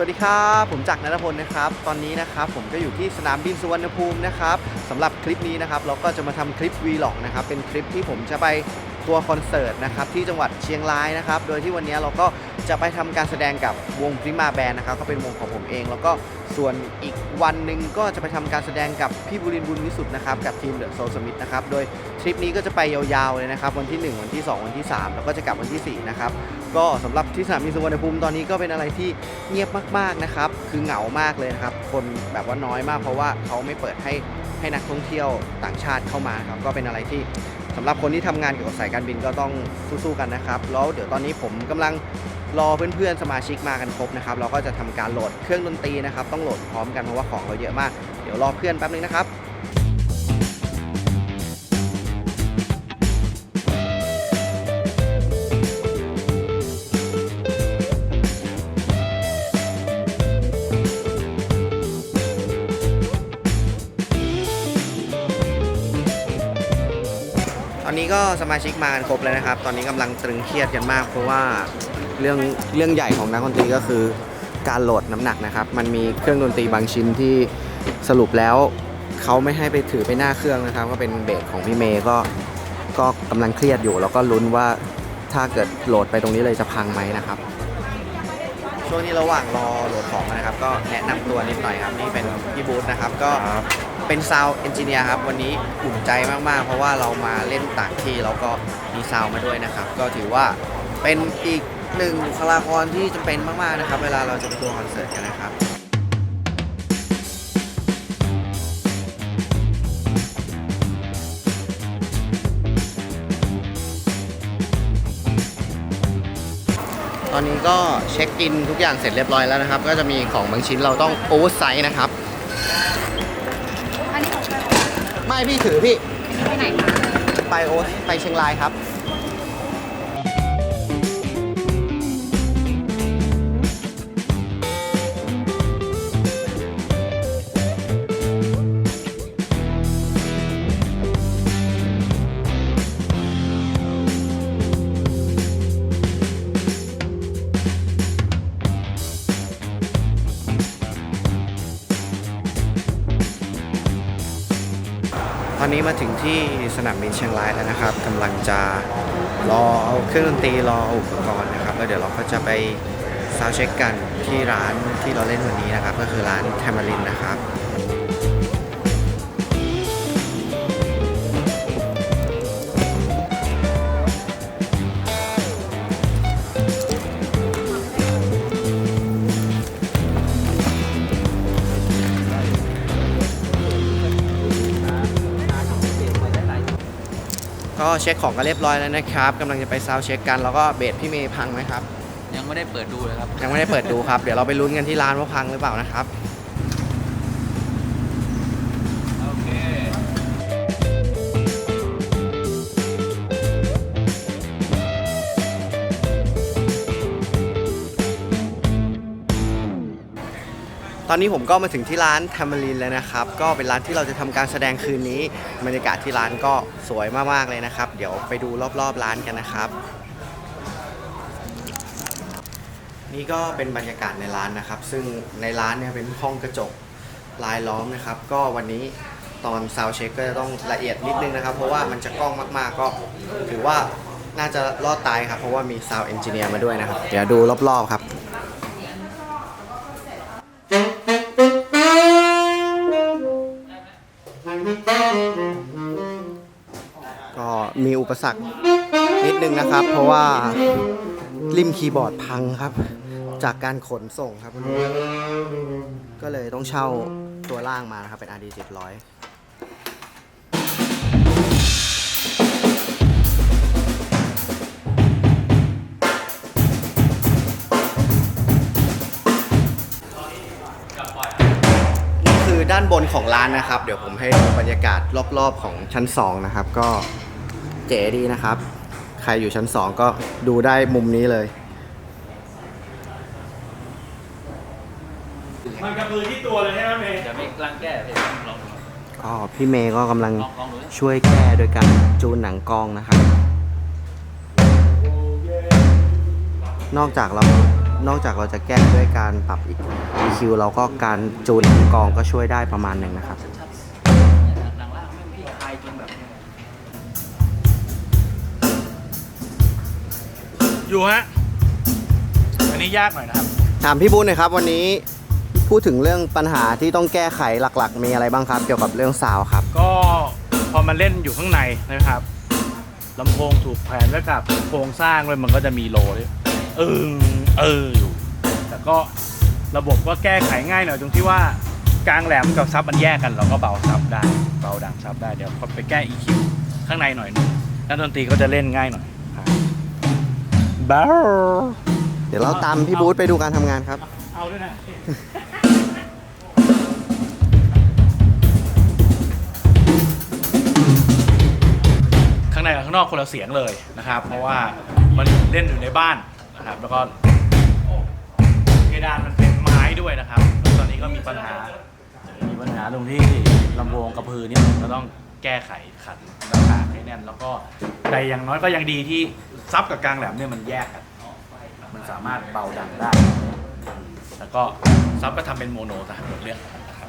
วัสดีครับ ผมจักรนัทพลนะครับ ตอนนี้นะครับผมก็อยู่ที่สนามบินสุวรรณภูมินะครับสำหรับคลิปนี้นะครับเราก็จะมาทำคลิปวีล็อกนะครับเป็นคลิปที่ผมจะไปตัวคอนเสิร์ตนะครับที่จังหวัดเชียงรายนะครับ โดยที่วันนี้เราก็จะไปทำการแสดงกับวงพริมาแบนนะครับก็เป็นวงของผมเอง แล้วก็ ส่วนอีกวันหนึ่งก็จะไปทำการแสดงกับพี่บุรินทร์บุญวิสุทธ์นะครับกับทีมเดอะโซลสมิธนะครับโดยทริปนี้ก็จะไปยาวๆเลยนะครับวันที่ 1 วันที่ 2 วันที่ 3 แล้วก็จะกลับวันที่ 4 นะครับ ก็สำหรับที่สนามบินสุวรรณภูมิตอนนี้ก็เป็นอะไรที่เงียบมากๆนะครับ คือเหงามากเลยนะครับ คนแบบว่าน้อยมากเพราะว่าเขาไม่เปิดให้ให้นักท่องเที่ยวต่างชาติเข้ามาครับก็เป็นอะไรที่สำหรับคนที่ทำงานเกี่ยวกับสายการบินก็ต้องสู้ๆกันนะครับ แล้วเดี๋ยวตอนนี้ผมกำลัง รอเพื่อนๆสมาชิกมากันครบนะครับเราก็จะทำการโหลดเครื่องดนตรีนะครับ ต้องโหลดพร้อมกันเพราะว่าของเราเยอะมาก เดี๋ยวรอเพื่อนแป๊บนึงนะครับตอนนี้ก็สมาชิกมากันครบแล้วนะครับ ตอนนี้กำลังตรึงเครียดกันมาก เพราะว่า เรื่องเรื่องใหญ่ของนักดนตรีก็คือการโหลดน้ำหนักนะครับ มันมีเครื่องดนตรีบางชิ้นที่สรุปแล้วเขาไม่ให้ไปถือไปหน้าเครื่องนะครับ ก็เป็นเบสของพี่เมย์ก็ก็กำลังเครียดอยู่ แล้วก็ลุ้นว่าถ้าเกิดโหลดไปตรงนี้เลยจะพังไหมนะครับ ช่วงนี้ระหว่างรอโหลดของนะครับ ก็แนะนำตัวนิดหน่อยครับนี่เป็นพี่บูธนะครับก็เป็นซาวเอนจิเนียร์ครับวันนี้อุ่นใจมากๆ เพราะว่าเรามาเล่นต่างที่แล้วก็มีซาวมาด้วยนะครับ ก็ถือว่าเป็นอีก หนึ่งบุคลากรที่จำเป็นมากๆนะครับ เวลาเราจะไปทัวร์คอนเสิร์ตกันนะครับตอนนี้ก็เช็คอินทุกอย่างเสร็จเรียบร้อยแล้วนะครับ ก็จะมีของบางชิ้นเราต้องโอเวอร์ไซส์นะครับ อันนี้ของใครไม่พี่ถือพี่ ไปไหนคะ ไปโอไปเชียงรายครับ นี้มาถึงที่สนามบินเชียงรายแล้วนะครับกำลังจะรอเอาเครื่องดนตรีรอเอาอุปกรณ์นะครับแล้วเดี๋ยวเราก็จะไปซาวเช็คกันที่ร้านที่เราเล่นวันนี้นะครับ ก็คือร้านแทมารินนะครับ ก็เช็คของกันเรียบร้อยแล้วนะครับกำลังจะไปซาวด์เช็คกันแล้วก็เบสพี่เมย์พังไหมครับ ยังไม่ได้เปิดดูเลยครับ ยังไม่ได้เปิดดูครับ เดี๋ยวเราไปลุ้นกันที่ร้านว่าพังหรือเปล่านะครับ ตอนนี้ผมก็มาถึงที่ร้านทามารินแล้วนะครับ ก็เป็นร้านที่เราจะทำการแสดงคืนนี้ บรรยากาศที่ร้านก็สวยมากๆเลยนะครับ เดี๋ยวไปดูรอบๆร้านกันนะครับ นี่ก็เป็นบรรยากาศในร้านนะครับ ซึ่งในร้านเนี่ยเป็นห้องกระจกลายล้อมนะครับ ก็วันนี้ตอนซาวเช็คก็จะต้องละเอียดนิดนึงนะครับ เพราะว่ามันจะกล้องมากๆก็ถือว่าน่าจะรอดตายครับ เพราะว่ามีซาวเอนจิเนียร์มาด้วยนะครับ เดี๋ยวดูรอบๆครับ ปสรรคนิดนึงนะครับ เพราะว่าริมคีย์บอร์ดพังครับ จากการขนส่งครับ ก็เลยต้องเช่าตัวล่างมานะครับ เป็น RD 700นี่คือด้านบนของร้านนะครับ เดี๋ยวผมให้ดูบรรยากาศรอบๆของชั้น 2 นะครับ ก็ เจ๋ดีนะครับ ใครอยู่ชั้น 2 ก็ดูได้มุมนี้เลย มันกระพือที่ตัวเลยใช่ไหมเมย์เดี๋ยวไม่กล้างแก้เพจลองดูก็พี่เมย์ก็กำลังลองลองดูนะช่วยแก้โดยการจูนหนังกล้องนะครับ นอกจากเรา นอกจากเราจะแก้ด้วยการปรับ EQ เราก็การจูนของกองก็ช่วยได้ประมาณหนึ่งนะครับ อยู่ฮะ อันนี้ยากหน่อยนะครับ ถามพี่บุญหน่อยครับ วันนี้พูดถึงเรื่องปัญหาที่ต้องแก้ไขหลักๆ มีอะไรบ้างครับ เกี่ยวกับเรื่องซาวด์ครับ ก็พอมาเล่นอยู่ข้างในนะครับลำโพงถูกแขวนไว้กับโครงสร้างเลยมันก็จะมีโลด้วยเออเอออยู่แต่ก็ระบบก็แก้ไขง่ายหน่อยตรงที่ว่ากลางแหลมกับซับมันแยกกันเราก็เบาซับได้เบาดังซับได้เดี๋ยวพอไปแก้ EQ ข้างในหน่อยหนึงแล้วดนตรีก็จะเล่นง่ายหน่อยครั บ้าเดี๋ยวเราตามพี่บูธไปดูการทำงานครับ เอาด้วยนะข้างในกับข้างนอกคนละเสียงเลยนะครับ เพราะว่ามันเล่นอยู่ในบ้านนะครับ แล้วก็เพดานมันเป็นไม้ด้วยนะครับแล้วตอนนี้ก็มีปัญหา มีปัญหาตรงที่ลำโพงกระพือนี่ผมก็ต้องแก้ไขขันหน้าผากให้แน่น แล้วก็แต่อย่างน้อยก็ยังดีที่ ซับกับกลางแหลมเนี่ยมันแยกกัน มันสามารถเบาดังได้ แล้วก็ซับก็ทำเป็นโมโนตามหมดเรื่องนะครับ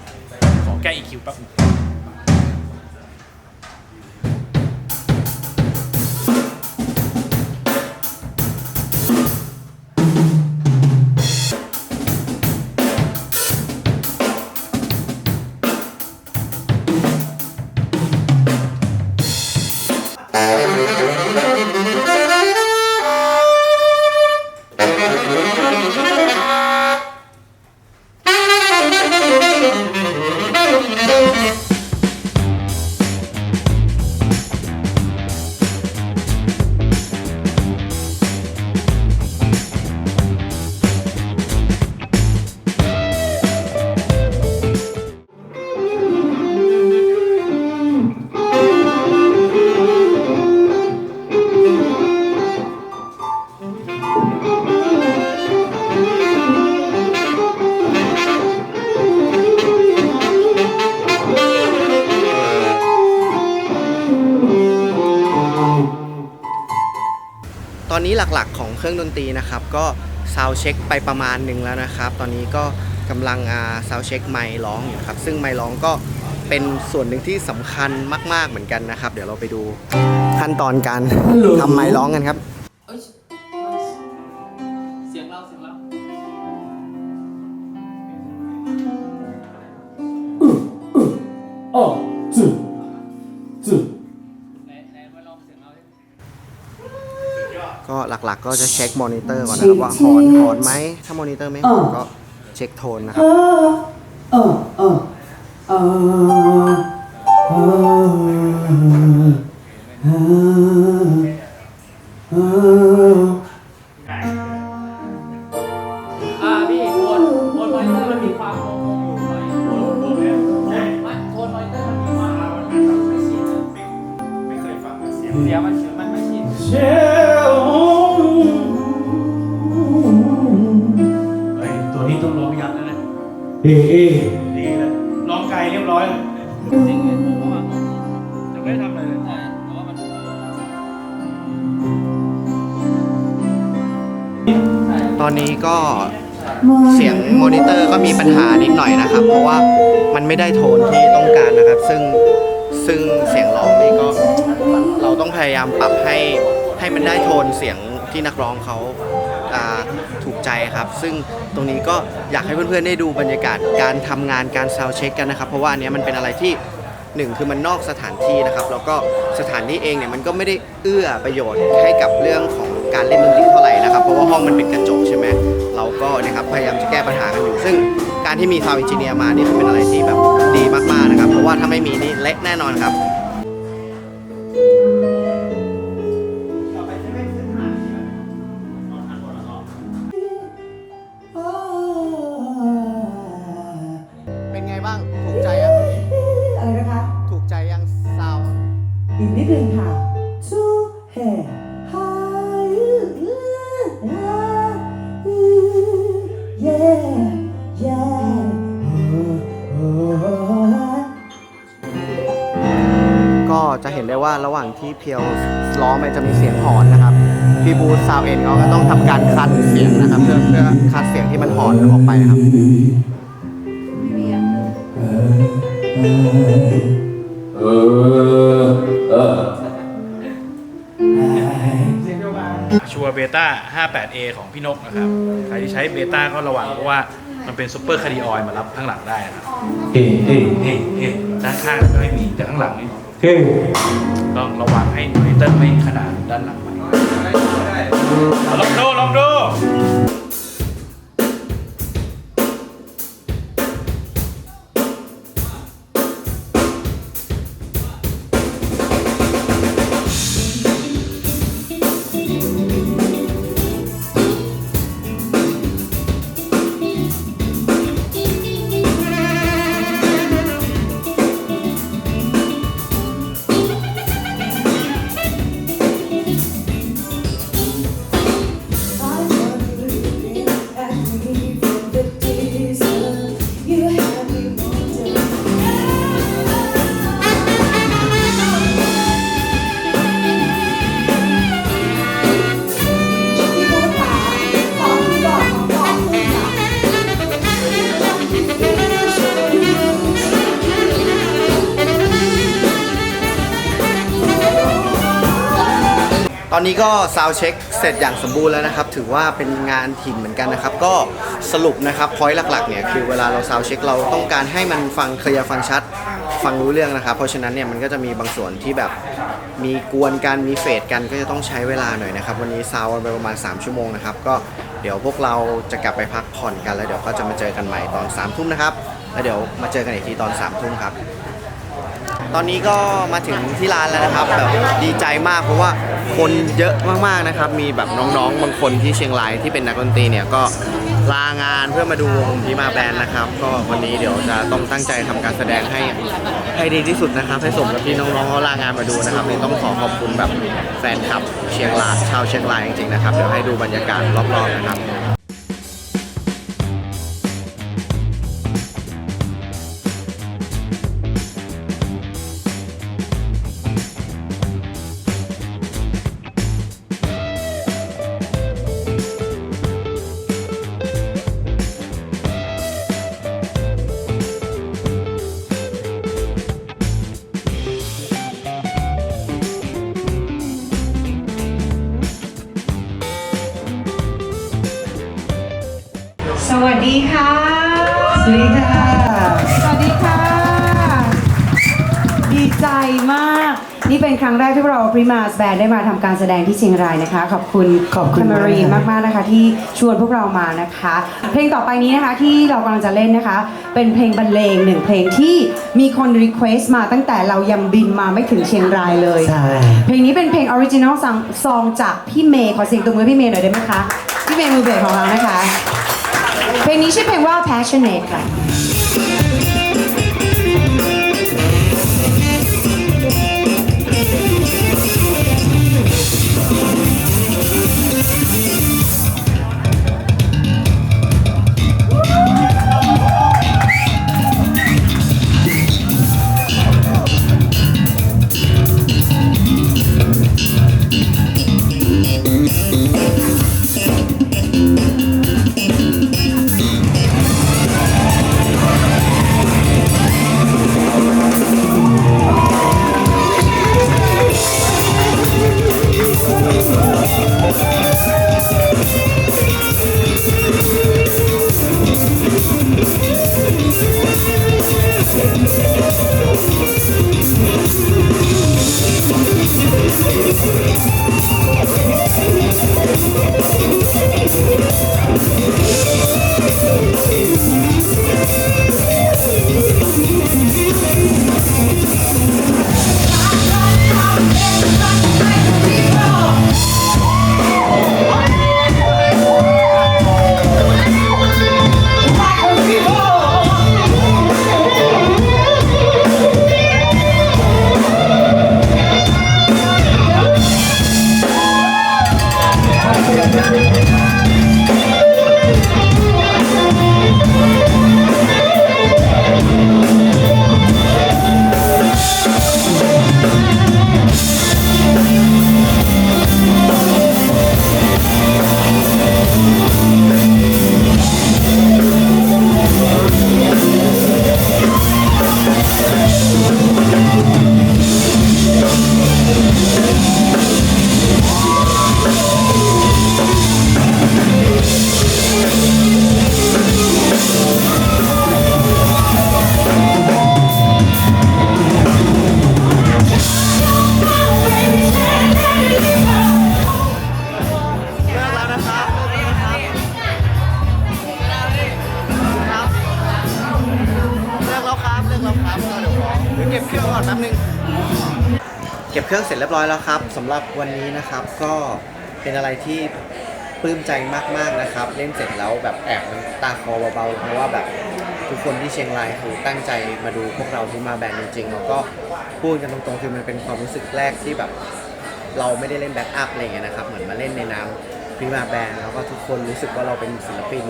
ขอแก้ EQ แป๊บนึง อนนี้หลักๆ ของเครื่องดนตรีนะครับ ก็ซาวเช็คไปประมาณหนึ่งแล้วนะครับ ตอนนี้ก็กำลังอ่าซาวเช็คไมค์ร้องอยู่ครับ ซึ่งไมค์ร้องก็เป็นส่วนหนึ่งที่สำคัญมาก ๆเหมือนกันนะครับ เดี๋ยวเราไปดูขั้นตอนการทำไมค์ร้องกันครับเอ้ยเสียงเราเสียงเรา哦，这 หลักๆ ก็จะเช็คมอนิเตอร์ก่อนนะครับว่าหอนหอนไหมถ้ามอนิเตอร์ไม่หอนก็เช็คโทนนะครับเออเออเออเอออ่าพี่โทนโทนมเตอร์มันมีความโทนโทนโทนเอยโทนมอเตอร์มันไม่เคยฟังเสียงเสียงมันมันไม่ชิน ดีเลยร้องไกลเรียบร้อยเลยจริงไม่ทำเลยตอนนี้ก็เสียงมอนิเตอร์ก็มีปัญหานิดหน่อยนะครับ เพราะว่ามันไม่ได้โทนที่ต้องการนะครับ ซึ่งซึ่งเสียงร้องนี่ก็เราต้องพยายามปรับให้ให้มันได้โทนเสียงที่นักร้องเขาถู ใจครับ ซึ่งตรงนี้ก็อยากให้เพื่อนๆได้ดูบรรยากาศการทำงานการซาวเช็คกันนะครับ เพราะว่าอันเนี้ยมันเป็นอะไรที่หนึ่งคือมันนอกสถานที่นะครับ แล้วก็สถานที่เองเนี่ยมันก็ไม่ได้เอื้อประโยชน์ให้กับเรื่องของการเล่นดนตรีเท่าไหร่นะครับ เพราะว่าห้องมันเป็นกระจกใช่ไหมเราก็นะครับพยายามจะแก้ปัญหากันอยู่ ซึ่งการที่มีซาวด์เอนจิเนียร์มานี่คือเป็นอะไรที่แบบดีมากๆนะครับ เพราะว่าถ้าไม่มีนี่เละแน่นอนครับ เห็นได้ว่าระหว่างที่เพียวร้องไปจะมีเสียงหอนนะครับพี่บูธซาวเอ็นเขาก็ต้องทำการคัดเสียงนะครับเพื่อเพื่อคัดเสียงที่มันหอนออกไปนะครับชัวเบต้า 58A ของพี่นกนะครับ ใครที่ใช้เบต้าก็ระวังเพราะว่ามันเป็นซูเปอร์คาร์ดิออยมารับข้างหลังได้นะครับเฮ้เฮ้เฮ้เฮ้ด้านข้างก็ไม่มีแต่ข้างหลังนี่ เฮ้ต้องระวังให้มอนิเตอร์ไม่ขนาดด้านหลังไปลองดูลองดู อนนี้ก็ซาวเช็คเสร็จอย่างสมบูรณ์แล้วนะครับ ถือว่าเป็นงานถิ่นเหมือนกันนะครับ ก็สรุปนะครับพอยต์หลักๆเนี่ยคือเวลาเราซาวเช็คเราต้องการให้มันฟังเคลียร์ฟังชัด ฟังรู้เรื่องนะครับ เพราะฉะนั้นเนี่ยมันก็จะมีบางส่วนที่แบบมีกวนกันมีเฟดกันก็จะต้องใช้เวลาหน่อยนะครับ วันนี้ซาวไปประมาณ 3 ชั่วโมงนะครับ ก็เดี๋ยวพวกเราจะกลับไปพักผ่อนกันแล้วเดี๋ยวก็จะมาเจอกันใหม่ตอน3ามทุ่มนะครับแล้วเดี๋ยวมาเจอกันอีกทีตอน3ามทุ่มครับ ตอนนี้ก็มาถึงที่ร้านแล้วนะครับแบบดีใจมากเพราะว่าคนเยอะมากๆนะครับ มีแบบน้องๆ บางคนที่เชียงรายที่เป็นนักดนตรีเนี่ยก็ลางานเพื่อมาดูวงที่มาแบนด์นะครับ ก็วันนี้เดี๋ยวจะต้องตั้งใจทำการแสดงให้ให้ดีที่สุดนะครับ ให้สมกับที่น้องๆเขาลางานมาดูนะครับนี่ต้องขอขอบคุณแบบแฟนคลับเชียงรายชาวเชียงรายจริงๆนะครับเดี๋ยวให้ดูบรรยากาศรอบๆนะครับ ดีค่ะ สวัสดีค่ะ สวัสดีค่ะ ดีใจมาก นี่เป็นครั้งแรกที่เราพริมาสแบนได้มาทำการแสดงที่เชียงรายนะคะ ขอบคุณขอบคุณมารีมากมากๆนะคะ ที่ชวนพวกเรามานะคะ เพลงต่อไปนี้นะคะที่เรากำลังจะเล่นนะคะ เป็นเพลงบรรเลงหนึ่งเพลงที่มีคนรีเควสต์มาตั้งแต่เรายังบินมาไม่ถึงเชียงรายเลย ใช่ เพลงนี้เป็นเพลงออริจินอลซองจากพี่เมย์ขอเสียงตบมือพี่เมย์หน่อยได้ไหมคะ พี่เมย์มือเบสของเรานะคะ เพลงนี้ชื่อเพลงว่า passionate ค่ะ บเรียบร้อยแล้วครับสำหรับวันนี้นะครับก็เป็นอะไรที่ปลื้มใจมากๆนะครับ เล่นเสร็จแล้วแบบแอบน้ำตาคอเบาๆเพราะว่าแบบทุกคนที่เชียงรายคือตั้งใจมาดูพวกเราที่มาแบนด์จริงๆแล้วก็พูดกันตรงๆคือมันเป็นความรู้สึกแรกที่แบบเราไม่ได้เล่นแบ็กอัพอะไรเงี้ยนะครับเหมือนมาเล่นในนามพรีมาแบนด์แล้วก็ทุกคนรู้สึกว่าเราเป็นศิลปิน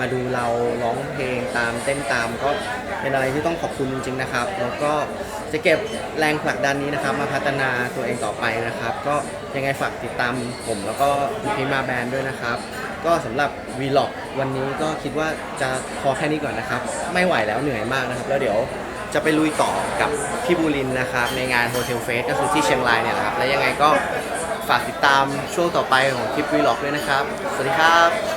มาดูเราร้องเพลงตามเต้นตามก็เป็นอะไรที่ต้องขอบคุณจริงๆนะครับ แล้วก็จะเก็บแรงผลักดันนี้นะครับ มาพัฒนาตัวเองต่อไปนะครับ ก็ยังไงฝากติดตามผมแล้วก็พีมาแบนด์ด้วยนะครับ ก็สำหรับ Vlog วันนี้ก็คิดว่าจะพอแค่นี้ก่อนนะครับ ไม่ไหวแล้วเหนื่อยมากนะครับ แล้วเดี๋ยวจะไปลุยต่อกับพี่บูลินนะครับ ในงานโฮเทลเฟสก็คือที่เชียงรายเนี่ยแหละครับ และยังไงก็ฝากติดตามช่วงต่อไปของคลิปวีล็อกด้วยนะครับ สวัสดีครับ